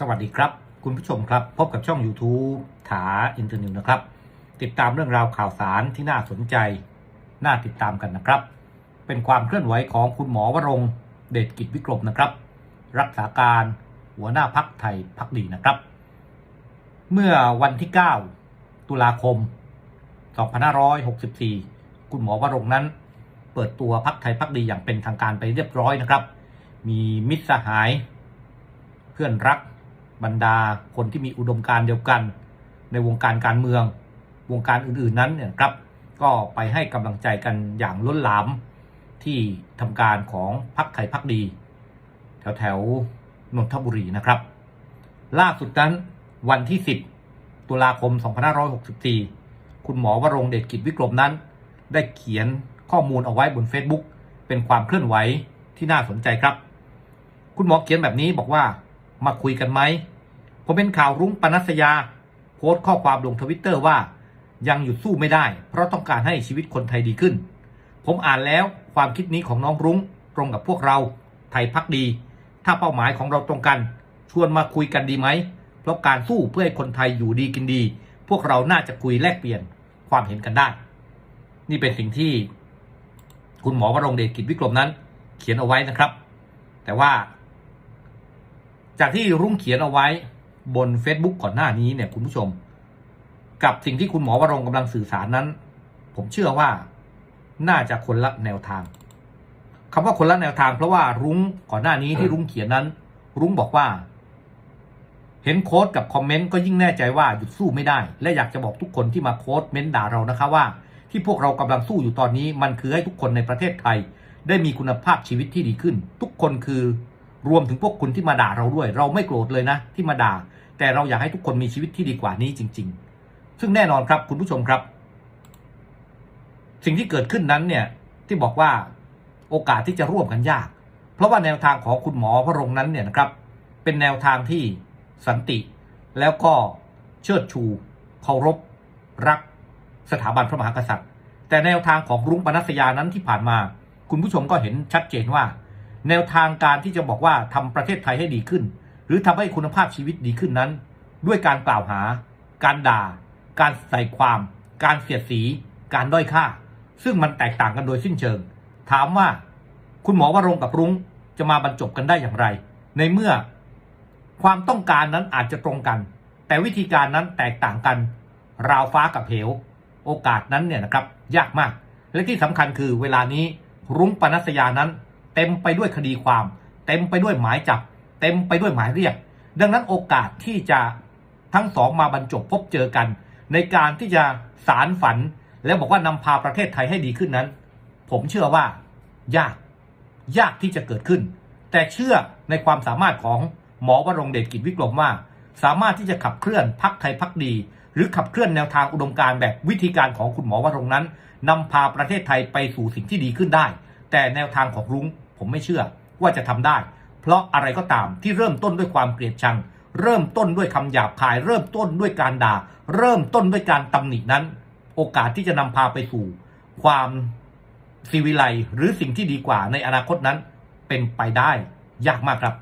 สวัสดีครับ คุณผู้ชมครับ พบกับช่อง YouTube ถาอินเทอร์นิวนะครับ ติดตามเรื่องราวข่าวสารที่น่าสนใจ น่าติดตามกันนะครับ เป็นความเคลื่อนไหวของคุณหมอวรงเดชกิจวิกรมนะครับ รักษาการหัวหน้าพักไทยพักดีนะครับ เมื่อวันที่ 9 ตุลาคม 2564 คุณหมอวรงนั้น เปิดตัวพักไทยพักดีอย่างเป็นทางการไปเรียบร้อยนะครับ มีมิตรสหาย เพื่อนรัก บรรดาคนที่มีอุดมการณ์เดียวกัน ในวงการการเมือง วงการอื่นๆนั้นเนี่ยครับ ก็ไปให้กำลังใจกันอย่างล้นหลามที่ทำการของพักไทยพักดี แถวแถวนนทบุรีนะครับ ล่าสุดนั้นวันที่ 10 ตุลาคม 2564 คุณหมอวรงเดชกิจวิกรมนั้น ได้เขียนข้อมูลเอาไว้บน Facebook เป็นความเคลื่อนไหวที่น่าสนใจครับ คุณหมอเขียนแบบนี้บอกว่ามาคุยกันไหม ผมเป็นข่าวรุ้งปนัสยา โพสต์ข้อความลงทวิตเตอร์ว่า ยังหยุดสู้ไม่ได้ เพราะต้องการให้ชีวิตคนไทยดีขึ้น ผมอ่านแล้วความคิดนี้ของน้องรุ้งตรงกับพวกเราไทยพักดี ถ้าเป้าหมายของเราตรงกัน ชวนมาคุยกันดีไหม เพราะการสู้เพื่อให้คนไทยอยู่ดีกินดี พวกเราน่าจะคุยแลกเปลี่ยนความเห็นกันได้ นี่เป็นสิ่งที่ คุณหมอวรงเดชกิจวิกรมนั้น เขียนเอาไว้นะครับ แต่ว่า จากที่รุ่งเขียนเอาไว้ บน Facebook ก่อนหน้านี้เนี่ยคุณผู้ชม กับสิ่งที่คุณหมอวรงกำลังสื่อสารนั้น ผมเชื่อว่าน่าจะคนละแนวทาง คำว่าคนละแนวทาง เพราะว่ารุ้งก่อนหน้านี้ที่รุ้งเขียนนั้น รุ้งบอกว่า เห็นโค้ดกับคอมเมนต์ก็ยิ่งแน่ใจว่าหยุดสู้ไม่ได้ และอยากจะบอกทุกคนที่มาโค้ดเม้นด่าเรานะคะว่า ที่พวกเรากำลังสู้อยู่ตอนนี้ มันคือให้ทุกคนในประเทศไทย ได้มีคุณภาพชีวิตที่ดีขึ้น ทุกคนคือ รวมถึงพวกคุณที่มาด่าเราด้วย เราไม่โกรธเลยนะ ที่มาด่า แต่เราอยากให้ทุกคนมีชีวิตที่ดีกว่านี้จริง ๆ ซึ่งแน่นอนครับคุณผู้ชมครับ สิ่งที่เกิดขึ้นนั้นเนี่ยที่บอกว่าโอกาสที่จะร่วมกันยาก เพราะว่าแนวทางของคุณหมอพระรงนั้นเนี่ยนะครับ เป็นแนวทางที่สันติ แล้วก็เชิดชูเคารพรักสถาบันพระมหากษัตริย์ แต่แนวทางของรุ้งปนัสยานั้นที่ผ่านมา คุณผู้ชมก็เห็นชัดเจนว่า แนวทางการที่จะบอกว่าทำประเทศไทยให้ดีขึ้น หรือทำให้คุณภาพชีวิตดีขึ้นนั้น ด้วยการกล่าวหา การด่า การใส่ความ การเสียดสี การด้อยค่า ซึ่งมันแตกต่างกันโดยสิ้นเชิง ถามว่า คุณหมอวรงกับรุ้งจะมาบรรจบกันได้อย่างไร ในเมื่อ ความต้องการนั้นอาจจะตรงกัน แต่วิธีการนั้นแตกต่างกัน ราวฟ้ากับเหว โอกาสนั้นเนี่ยนะครับ ยากมาก และที่สำคัญคือเวลานี้รุ้งปนัสยานั้น เต็มไปด้วยคดีความ เต็มไปด้วยหมายจับ เต็มไปด้วยหมายเรียก ดังนั้นโอกาสที่จะทั้งสองมาบรรจบพบเจอกัน ในการที่จะสารฝัน แล้วบอกว่านำพาประเทศไทยให้ดีขึ้นนั้น ผมเชื่อว่ายากยากที่จะเกิดขึ้น แต่เชื่อในความสามารถของหมอวรงค์เดชกิจวิกรมว่า สามารถที่จะขับเคลื่อนพักไทยพักดี หรือขับเคลื่อนแนวทางอุดมการแบบวิธีการของคุณหมอวรงค์นั้นนำพาประเทศไทยไปสู่สิ่งที่ดีขึ้นได้ แต่แนวทางของรุ้ง ผมไม่เชื่อว่าจะทำได้ เพราะอะไรก็ตามที่เริ่มต้นด้วยความเกลียดชัง เริ่มต้นด้วยคำหยาบคาย เริ่มต้นด้วยการด่า เริ่มต้นด้วยการตำหนินั้น โอกาสที่จะนำพาไปสู่ความซีวิไลหรือสิ่งที่ดีกว่าในอนาคตนั้นเป็นไปได้ยากมากครับ